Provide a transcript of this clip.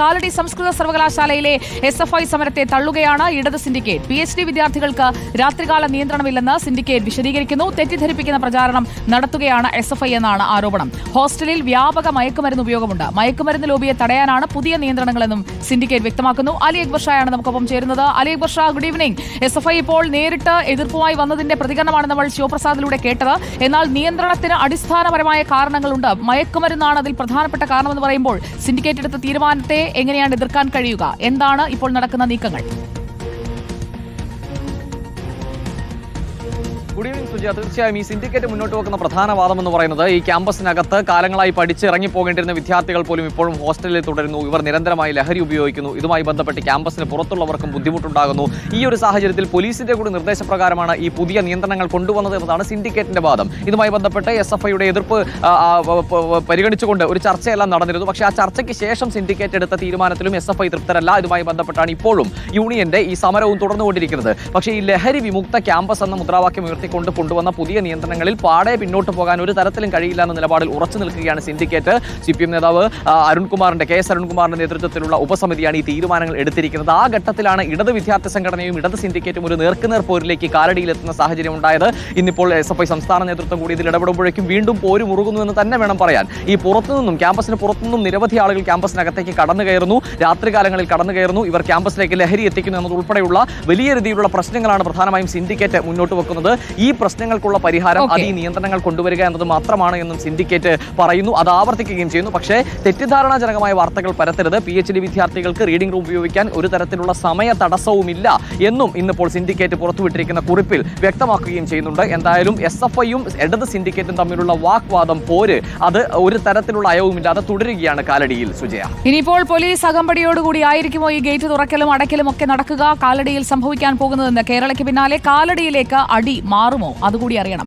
കാലടി സംസ്കൃത സർവകലാശാലയിലെ S F I സമരത്തെ തള്ളുകയാണ്. ഇടത് സിൻഡിക്കേറ്റ്. പി എച്ച് ഡി വിദ്യാർത്ഥികൾക്ക് രാത്രികാല നിയന്ത്രണമില്ലെന്ന് സിൻഡിക്കേറ്റ് വിശദീകരിക്കുന്നു. തെറ്റിദ്ധരിപ്പിക്കുന്ന പ്രചാരണം നടത്തുകയാണ് എസ് എഫ് ഐ എന്നാണ് ആരോപണം. ഹോസ്റ്റലിൽ വ്യാപക മയക്കുമരുന്ന് ഉപയോഗമുണ്ട്. മയക്കുമരുന്ന് ലോബിയെ തടയാനാണ് പുതിയ നിയന്ത്രണങ്ങളെന്നും സിൻഡിക്കേറ്റ് വ്യക്തമാക്കുന്നു. അലി അക്ബർ ഷായാണ് നമുക്കൊപ്പം ചേരുന്നത്. Ali Akbar Shah good evening S F I ഇപ്പോൾ നേരിട്ട് എതിർപ്പുമായി വന്നതിന്റെ പ്രതികരണമാണ് നമ്മൾ ശിവപ്രസാദിലൂടെ കേട്ടത്. എന്നാൽ നിയന്ത്രണത്തിന് അടിസ്ഥാനപരമായ കാരണങ്ങളുണ്ട്. മയക്കുമരുന്നാണ് അതിൽ പ്രധാനപ്പെട്ട കാരണമെന്ന് പറയുമ്പോൾ സിൻഡിക്കേറ്റ് എടുത്ത തീരുമാനത്തെ എങ്ങനെയാണ് എതിർക്കാൻ കഴിയുക? എന്താണ് ഇപ്പോൾ നടക്കുന്ന നീക്കങ്ങൾ? ഗുഡ് ഈവനിങ് സുജ തീർച്ചയായും ഈ സിൻഡിക്കേറ്റ് മുന്നോട്ട് വെക്കുന്ന പ്രധാന വാദം എന്ന് പറയുന്നത് ഈ ക്യാമ്പസിനകത്ത് കാലങ്ങളായി പഠിച്ച് ഇറങ്ങി പോകേണ്ടിരുന്ന വിദ്യാർത്ഥികൾ പോലും ഇപ്പോഴും ഹോസ്റ്റലിൽ തുടരുന്നു. ഇവർ നിരന്തരമായി ലഹരി ഉപയോഗിക്കുന്നു. ഇതുമായി ബന്ധപ്പെട്ട് ക്യാമ്പസിന് പുറത്തുള്ളവർക്കും ബുദ്ധിമുട്ടുണ്ടാകുന്നു. ഈ ഒരു സാഹചര്യത്തിൽ പോലീസിന്റെ കൂടി നിർദ്ദേശപ്രകാരമാണ് ഈ പുതിയ നിയന്ത്രണങ്ങൾ കൊണ്ടുവന്നത് എന്നതാണ് സിൻഡിക്കേറ്റിന്റെ വാദം. ഇതുമായി ബന്ധപ്പെട്ട് എസ് എഫ് ഐയുടെ എതിർപ്പ് പരിഗണിച്ചുകൊണ്ട് ഒരു ചർച്ചയെല്ലാം നടന്നിരുന്നു. പക്ഷെ ആ ചർച്ചയ്ക്ക് ശേഷം സിൻഡിക്കേറ്റ് എടുത്ത തീരുമാനത്തിലും എസ് എഫ് ഐ തൃപ്തരല്ല. ഇതുമായി ബന്ധപ്പെട്ടാണ് ഇപ്പോഴും യൂണിയന്റെ ഈ സമരവും തുടർന്നുകൊണ്ടിരിക്കുന്നത്. പക്ഷേ ഈ ലഹരി വിമുക്ത ക്യാമ്പസ് എന്ന മുദ്രാവാക്യം ഉയർത്തിക്കൊണ്ട് കൊണ്ടുവന്ന പുതിയ നിയന്ത്രണങ്ങളിൽ പാടെ പിന്നോട്ട് പോകാൻ ഒരു തരത്തിലും കഴിയില്ല എന്ന നിലപാടിൽ ഉറച്ചു നിൽക്കുകയാണ് സിൻഡിക്കേറ്റ്. സി പി എം നേതാവ് അരുൺകുമാറിന്റെ കെ എസ് അരുൺകുമാറിന്റെ നേതൃത്വത്തിലുള്ള ഉപസമിതിയാണ് ഈ തീരുമാനങ്ങൾ എടുത്തിരിക്കുന്നത്. ആ ഘട്ടത്തിലാണ് ഇടത് വിദ്യാർത്ഥി സംഘടനയും ഇടത് സിൻഡിക്കേറ്റും ഒരു നേർക്കുനേർ പോരിലേക്ക് കാലടിയിലെത്തുന്ന സാഹചര്യം ഉണ്ടായത്. ഇന്നിപ്പോൾ എസ് എഫ് ഐ സംസ്ഥാന നേതൃത്വം കൂടി ഇതിൽ ഇടപെടുമ്പോഴേക്കും വീണ്ടും പോര് മുറുകുന്നു എന്ന് തന്നെ വേണം പറയാൻ. ഈ പുറത്തുനിന്നും ക്യാമ്പസിന് പുറത്തുനിന്നും നിരവധി ആളുകൾ ക്യാമ്പസിനകത്തേക്ക് കടന്നു കയറുന്നു. രാത്രികാലങ്ങളിൽ കടന്നു കയറുന്നു. ഇവർ ക്യാമ്പസിലേക്ക് ലഹരി എത്തിക്കുന്നു എന്നതുൾപ്പെടെയുള്ള വലിയ രീതിയിലുള്ള പ്രശ്നങ്ങളാണ് പ്രധാനമായും സിൻഡിക്കേറ്റ് മുന്നോട്ട് വെക്കുന്നത്. ഈ പ്രശ്നങ്ങൾക്കുള്ള പരിഹാരം അത് ഈ നിയന്ത്രണങ്ങൾ കൊണ്ടുവരിക എന്നത് മാത്രമാണ് എന്നും സിൻഡിക്കേറ്റ് പറയുന്നു. അത് ആവർത്തിക്കുകയും ചെയ്യുന്നു. പക്ഷേ തെറ്റിദ്ധാരണാജനകമായ വാർത്തകൾ പരത്തരുത്. പി എച്ച് ഡി വിദ്യാർത്ഥികൾക്ക് റീഡിംഗ് റൂം ഉപയോഗിക്കാൻ ഒരു തരത്തിലുള്ള സമയ തടസ്സവുമില്ല എന്നും ഇന്നിപ്പോൾ സിൻഡിക്കേറ്റ് പുറത്തുവിട്ടിരിക്കുന്ന കുറിപ്പിൽ വ്യക്തമാക്കുകയും ചെയ്യുന്നുണ്ട്. എന്തായാലും എസ് എഫ് ഐയും ഇടത് സിൻഡിക്കേറ്റും തമ്മിലുള്ള വാക്വാദം പോര്. അത് ഒരു തരത്തിലുള്ള അയവുമില്ലാതെ തുടരുകയാണ് കാലടിയിൽ സുജയ. ഇനിയിപ്പോൾ പോലീസ് അകമ്പടിയോടുകൂടി ആയിരിക്കുമോ ഈ ഗേറ്റ് തുറക്കലും അടയ്ക്കലും ഒക്കെ നടക്കുക? കാലടിയിൽ സംഭവിക്കാൻ പോകുന്നതെന്ന് കേരളയ്ക്ക് പിന്നാലെ കാലടിയിലേക്ക് അടി മാറുമോ? അതുകൂടി അറിയണം.